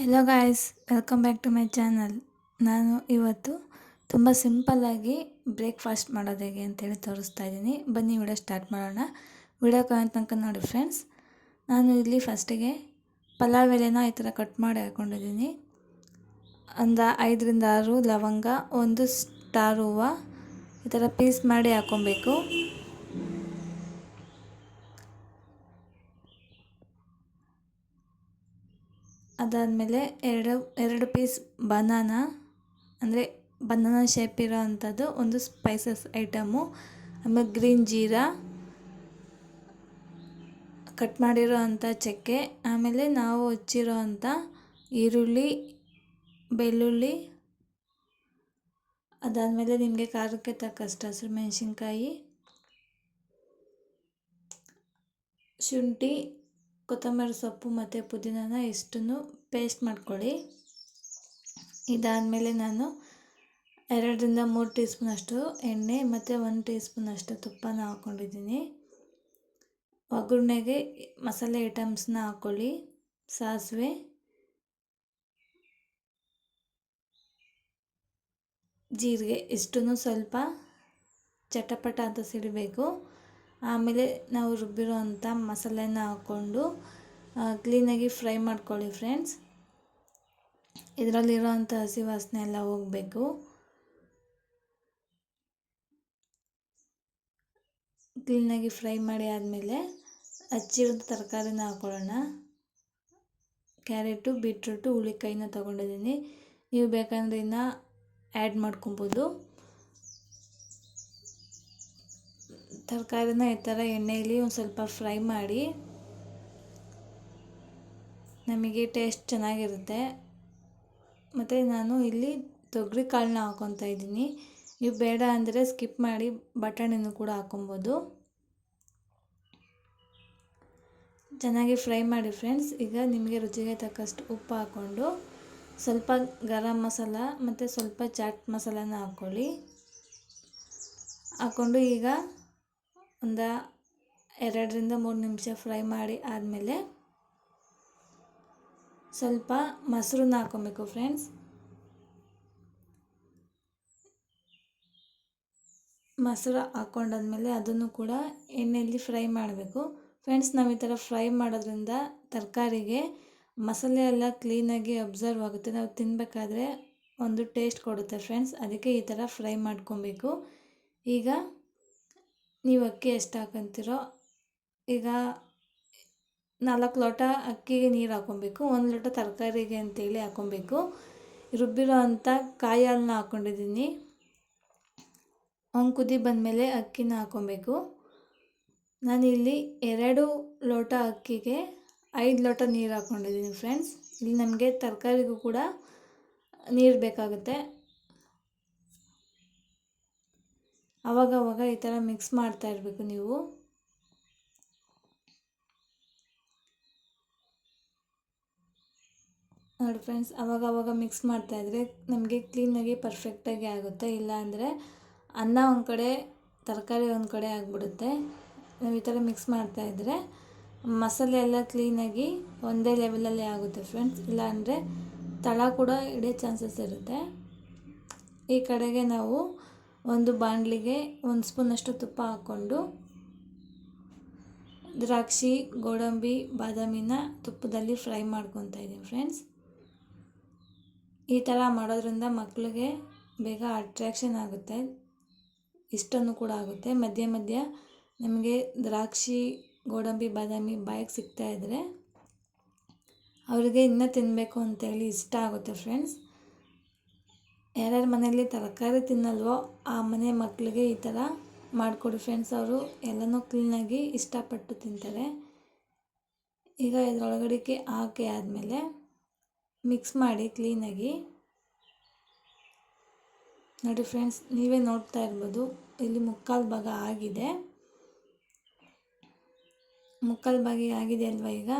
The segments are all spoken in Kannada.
Hello guys welcome back to my channel ನಾನು ಇವತ್ತು ತುಂಬ ಸಿಂಪಲ್ಲಾಗಿ ಬ್ರೇಕ್ಫಾಸ್ಟ್ ಮಾಡೋದು ಹೇಗೆ ಅಂತೇಳಿ ತೋರಿಸ್ತಾ ಇದ್ದೀನಿ. ಬನ್ನಿ ವಿಡಿಯೋ ಸ್ಟಾರ್ಟ್ ಮಾಡೋಣ. ವಿಡಿಯೋ ಕಾಣೋ ತನಕ ನೋಡಿ ಫ್ರೆಂಡ್ಸ್ ನಾನು ಇಲ್ಲಿ ಫಸ್ಟಿಗೆ ಪಲಾವ್ ಎಲೆನ ಈ ಥರ ಕಟ್ ಮಾಡಿ ಹಾಕ್ಕೊಂಡಿದ್ದೀನಿ ಒಂದು ಐದರಿಂದ ಆರು ಲವಂಗ, ಒಂದು ಸ್ಟಾರ್ ಹೂವು ಈ ಥರ ಪೀಸ್ ಮಾಡಿ ಹಾಕ್ಕೊಬೇಕು ಅದಾದಮೇಲೆ ಎರಡು ಎರಡು ಪೀಸ್ ಬನಾನ ಅಂದರೆ ಬನಾನ ಶೇಪ್ ಇರೋ ಅಂಥದ್ದು, ಒಂದು ಸ್ಪೈಸಸ್ ಐಟಮು ಆಮೇಲೆ ಗ್ರೀನ್ ಜೀರಾ ಕಟ್ ಮಾಡಿರೋ ಅಂಥ ಚಕ್ಕೆ, ಆಮೇಲೆ ನಾವು ಹಚ್ಚಿರೋ ಅಂಥ ಈರುಳ್ಳಿ, ಬೆಳ್ಳುಳ್ಳಿ, ಅದಾದಮೇಲೆ ನಿಮಗೆ ಖಾರಕ್ಕೆ ತಕ್ಕಷ್ಟು ಹಸಿರು ಮೆಣಸಿನ್ಕಾಯಿ, ಶುಂಠಿ ಕೊತ್ತಂಬರಿ ಸೊಪ್ಪು ಮತ್ತು ಪುದೀನಾನ ಇಷ್ಟನ್ನು ಪೇಸ್ಟ್ ಮಾಡ್ಕೊಳ್ಳಿ. ಇದಾದಮೇಲೆ ನಾನು ಎರಡರಿಂದ ಮೂರು ಟೀ ಸ್ಪೂನಷ್ಟು ಎಣ್ಣೆ ಮತ್ತು ಒಂದು ಟೀ ಸ್ಪೂನಷ್ಟು ತುಪ್ಪನ ಹಾಕ್ಕೊಂಡಿದ್ದೀನಿ. ಒಗ್ಗರಣೆಗೆ ಮಸಾಲೆ ಐಟಮ್ಸ್ನ ಹಾಕ್ಕೊಳ್ಳಿ. ಸಾಸಿವೆ. ಜೀರಿಗೆ ಇಷ್ಟನ್ನು ಸ್ವಲ್ಪ ಚಟಪಟ ಅಂತ ಸಿಡಬೇಕು. ಆಮೇಲೆ ನಾವು ರುಬ್ಬಿರೋ ಅಂಥ ಮಸಾಲೆನ ಹಾಕ್ಕೊಂಡು ಕ್ಲೀನಾಗಿ ಫ್ರೈ ಮಾಡ್ಕೊಳ್ಳಿ ಫ್ರೆಂಡ್ಸ್ ಇದರಲ್ಲಿರೋ ಅಂಥ ಹಸಿ ವಾಸನೆ ಎಲ್ಲ ಹೋಗಬೇಕು. ಕ್ಲೀನಾಗಿ ಫ್ರೈ ಮಾಡಿ ಆದಮೇಲೆ ಹಚ್ಚಿರೋದು ತರಕಾರಿನ ಹಾಕ್ಕೊಳ್ಳೋಣ ಕ್ಯಾರೆಟು ಬೀಟ್ರೂಟು ಹುಳಿಕಾಯಿನ ತೊಗೊಂಡಿದ್ದೀನಿ. ನೀವು ಬೇಕಂದ್ರೆ ಇನ್ನು ಆ್ಯಡ್ ಮಾಡ್ಕೊಬೋದು. ತರಕಾರಿನ ಈ ಥರ ಎಣ್ಣೆಯಲ್ಲಿ ಒಂದು ಸ್ವಲ್ಪ ಫ್ರೈ ಮಾಡಿ, ನಮಗೆ ಟೇಸ್ಟ್ ಚೆನ್ನಾಗಿರುತ್ತೆ. ಮತ್ತು ನಾನು ಇಲ್ಲಿ ತೊಗರಿ ಕಾಳನ್ನ ಹಾಕ್ಕೊತಾ ಇದ್ದೀನಿ. ನೀವು ಬೇಡ ಅಂದರೆ ಸ್ಕಿಪ್ ಮಾಡಿ ಬಟಾಣಿನೂ ಕೂಡ ಹಾಕೊಬೋದು. ಚೆನ್ನಾಗಿ ಫ್ರೈ ಮಾಡಿ ಫ್ರೆಂಡ್ಸ್ ಈಗ ನಿಮಗೆ ರುಚಿಗೆ ತಕ್ಕಷ್ಟು ಉಪ್ಪು ಹಾಕ್ಕೊಂಡು ಸ್ವಲ್ಪ ಗರಂ ಮಸಾಲ ಮತ್ತು ಸ್ವಲ್ಪ ಚಾಟ್ ಮಸಾಲನ ಹಾಕ್ಕೊಳ್ಳಿ ಹಾಕ್ಕೊಂಡು ಈಗ ಒಂದು ಎರಡರಿಂದ ಮೂರು ನಿಮಿಷ ಫ್ರೈ ಮಾಡಿ ಆದಮೇಲೆ ಸ್ವಲ್ಪ ಮೊಸರನ್ನ ಹಾಕ್ಕೊಬೇಕು ಫ್ರೆಂಡ್ಸ್. ಮೊಸರು ಹಾಕ್ಕೊಂಡಾದ್ಮೇಲೆ ಅದನ್ನು ಕೂಡ ಎಣ್ಣೆಯಲ್ಲಿ ಫ್ರೈ ಮಾಡಬೇಕು. ಫ್ರೆಂಡ್ಸ್, ನಾವು ಈ ಥರ ಫ್ರೈ ಮಾಡೋದ್ರಿಂದ ತರಕಾರಿಗೆ ಮಸಾಲೆ ಎಲ್ಲ ಕ್ಲೀನಾಗಿ ಅಬ್ಸರ್ವ್ ಆಗುತ್ತೆ. ನಾವು ತಿನ್ನಬೇಕಾದ್ರೆ ಒಂದು ಟೇಸ್ಟ್ ಕೊಡುತ್ತೆ ಫ್ರೆಂಡ್ಸ್. ಅದಕ್ಕೆ ಈ ಥರ ಫ್ರೈ ಮಾಡ್ಕೊಬೇಕು. ಈಗ ನೀವು ಅಕ್ಕಿ ಎಷ್ಟು ಹಾಕೊಂತೀರೋ, ಈಗ ನಾಲ್ಕು ಲೋಟ ಅಕ್ಕಿಗೆ ನೀರು ಹಾಕ್ಕೊಬೇಕು ಒಂದು ಲೋಟ ತರಕಾರಿಗೆ ಅಂತೇಳಿ ಹಾಕ್ಕೊಬೇಕು ರುಬ್ಬಿರೋ ಅಂಥ ಕಾಯಿ ಹಾಲನ್ನ ಹಾಕ್ಕೊಂಡಿದ್ದೀನಿ ಒಂದು ಕುದಿ ಬಂದಮೇಲೆ ಅಕ್ಕಿನ ಹಾಕ್ಕೊಬೇಕು ನಾನಿಲ್ಲಿ ಎರಡು ಲೋಟ ಅಕ್ಕಿಗೆ ಐದು ಲೋಟ ನೀರು ಹಾಕ್ಕೊಂಡಿದ್ದೀನಿ ಫ್ರೆಂಡ್ಸ್. ಇಲ್ಲಿ ನಮಗೆ ತರಕಾರಿಗೂ ಕೂಡ ನೀರು ಬೇಕಾಗುತ್ತೆ. ಅವಾಗವಾಗ ಈ ಥರ ಮಿಕ್ಸ್ ಮಾಡ್ತಾ ಇರಬೇಕು ನೀವು. ನೋಡಿ ಫ್ರೆಂಡ್ಸ್ ಅವಾಗ ಅವಾಗ ಮಿಕ್ಸ್ ಮಾಡ್ತಾಯಿದ್ರೆ ನಮಗೆ ಕ್ಲೀನಾಗಿ ಪರ್ಫೆಕ್ಟಾಗಿ ಆಗುತ್ತೆ. ಇಲ್ಲ ಅಂದರೆ ಅನ್ನ ಒಂದು ಕಡೆ, ತರಕಾರಿ ಒಂದು ಕಡೆ ಆಗಿಬಿಡುತ್ತೆ. ನಾವು ಈ ಥರ ಮಿಕ್ಸ್ ಮಾಡ್ತಾಯಿದ್ರೆ ಮಸಾಲೆ ಎಲ್ಲ ಕ್ಲೀನಾಗಿ ಒಂದೇ ಲೆವೆಲಲ್ಲಿ ಆಗುತ್ತೆ ಫ್ರೆಂಡ್ಸ್ ಇಲ್ಲಾಂದರೆ ತಳ ಕೂಡ ಇಡೋ ಚಾನ್ಸಸ್ ಇರುತ್ತೆ. ಈ ಕಡೆಗೆ ನಾವು ಒಂದು ಬಾಣಲಿಗೆ ಒಂದು ಸ್ಪೂನಷ್ಟು ತುಪ್ಪ ಹಾಕ್ಕೊಂಡು ದ್ರಾಕ್ಷಿ, ಗೋಡಂಬಿ, ಬಾದಾಮಿನ ತುಪ್ಪದಲ್ಲಿ ಫ್ರೈ ಮಾಡ್ಕೊತಾ ಇದ್ದೀನಿ ಫ್ರೆಂಡ್ಸ್. ಈ ಥರ ಮಾಡೋದ್ರಿಂದ ಮಕ್ಕಳಿಗೆ ಬೇಗ ಅಟ್ರ್ಯಾಕ್ಷನ್ ಆಗುತ್ತೆ, ಇಷ್ಟನೂ ಕೂಡ ಆಗುತ್ತೆ. ಮಧ್ಯೆ ಮಧ್ಯ ನಮಗೆ ದ್ರಾಕ್ಷಿ, ಗೋಡಂಬಿ, ಬಾದಾಮಿ ಬಾಯಿಗೆ ಸಿಗ್ತಾ ಇದ್ದರೆ ಅವರಿಗೆ ಇನ್ನೂ ತಿನ್ನಬೇಕು ಅಂತೇಳಿ ಇಷ್ಟ ಆಗುತ್ತೆ ಫ್ರೆಂಡ್ಸ್. ಯಾರ್ಯಾರ ಮನೆಯಲ್ಲಿ ತರಕಾರಿ ತಿನ್ನಲ್ವೋ ಆ ಮನೆ ಮಕ್ಕಳಿಗೆ ಈ ಥರ ಮಾಡಿಕೊಡಿ ಫ್ರೆಂಡ್ಸ್ ಅವರು. ಎಲ್ಲನೂ ಕ್ಲೀನಾಗಿ ಇಷ್ಟಪಟ್ಟು ತಿಂತಾರೆ. ಈಗ ಇದರೊಳಗಡೆಗೆ ಹಾಕಿ ಆದಮೇಲೆ ಮಿಕ್ಸ್ ಮಾಡಿ ಕ್ಲೀನಾಗಿ. ನೋಡಿ ಫ್ರೆಂಡ್ಸ್, ನೀವೇ ನೋಡ್ತಾ ಇರ್ಬೋದು, ಇಲ್ಲಿ ಮುಕ್ಕಾಲು ಭಾಗ ಆಗಿದೆ. ಮುಕ್ಕಾಲು ಭಾಗ ಆಗಿದೆ ಅಲ್ವಾ ಈಗ?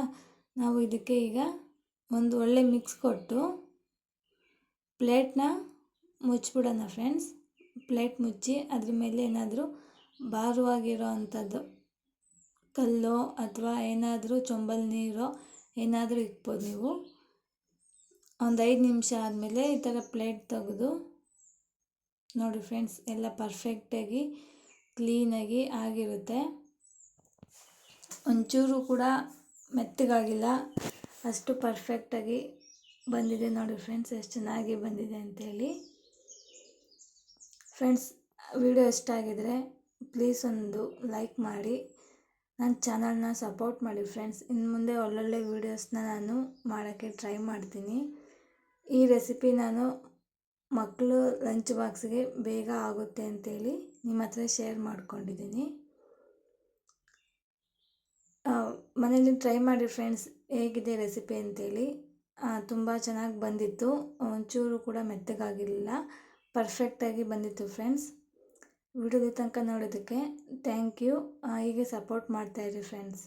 ನಾವು ಇದಕ್ಕೆ ಈಗ ಒಂದು ಒಳ್ಳೆ ಮಿಕ್ಸ್ ಕೊಟ್ಟು ಪ್ಲೇಟ್ನ ಮುಚ್ಚಿಬಿಡೋಣ ಫ್ರೆಂಡ್ಸ್. ಪ್ಲೇಟ್ ಮುಚ್ಚಿ ಅದ್ರ ಮೇಲೆ ಏನಾದರೂ ಭಾರವಾಗಿರೋ ಅಂಥದ್ದು, ಕಲ್ಲು ಅಥವಾ ಏನಾದರೂ ಚೊಂಬಲ್ ನೀರೋ ಏನಾದರೂ ಇಕ್ಬೋದು ನೀವು. ಒಂದು ಐದು ನಿಮಿಷ ಆದಮೇಲೆ ಈ ಥರ ಪ್ಲೇಟ್ ತೆಗೆದು ನೋಡಿ ಫ್ರೆಂಡ್ಸ್, ಎಲ್ಲ ಪರ್ಫೆಕ್ಟಾಗಿ ಕ್ಲೀನಾಗಿ ಆಗಿರುತ್ತೆ. ಒಂಚೂರು ಕೂಡ ಮೆತ್ತಗಾಗಿಲ್ಲ, ಅಷ್ಟು ಪರ್ಫೆಕ್ಟಾಗಿ ಬಂದಿದೆ ನೋಡಿ ಫ್ರೆಂಡ್ಸ್, ಎಷ್ಟು ಚೆನ್ನಾಗಿ ಬಂದಿದೆ ಅಂತೇಳಿ. ಫ್ರೆಂಡ್ಸ್, ವಿಡಿಯೋ ಇಷ್ಟ ಆಗಿದ್ರೆ ಪ್ಲೀಸ್ ಒಂದು ಲೈಕ್ ಮಾಡಿ. ನನ್ನ ಚಾನಲ್ನ ಸಪೋರ್ಟ್ ಮಾಡಿ ಫ್ರೆಂಡ್ಸ್. ಇನ್ನು ಮುಂದೆ ಒಳ್ಳೊಳ್ಳೆ ವೀಡಿಯೋಸ್ನ ನಾನು ಮಾಡೋಕ್ಕೆ ಟ್ರೈ ಮಾಡ್ತೀನಿ. ಈ ರೆಸಿಪಿ ನಾನು ಮಕ್ಕಳು ಲಂಚ್ ಬಾಕ್ಸ್ಗೆ ಬೇಗ ಆಗುತ್ತೆ ಅಂತೇಳಿ ನಿಮ್ಮ ಹತ್ರ ಶೇರ್ ಮಾಡ್ಕೊಂಡಿದ್ದೀನಿ. ಮನೇಲಿ ಟ್ರೈ ಮಾಡಿ ಫ್ರೆಂಡ್ಸ್, ಹೇಗಿದೆ ರೆಸಿಪಿ ಅಂತೇಳಿ. ತುಂಬ ಚೆನ್ನಾಗಿ ಬಂದಿತ್ತು. ಒಂಚೂರು ಕೂಡ ಮೆತ್ತಗಾಗಿರಲಿಲ್ಲ. ಪರ್ಫೆಕ್ಟಾಗಿ ಬಂದಿತ್ತು ಫ್ರೆಂಡ್ಸ್ ವಿಡಿಯೋದ ತನಕ ನೋಡೋದಕ್ಕೆ ಥ್ಯಾಂಕ್ ಯು ಹೀಗೆ ಸಪೋರ್ಟ್ ಮಾಡ್ತಾಯಿರಿ ಫ್ರೆಂಡ್ಸ್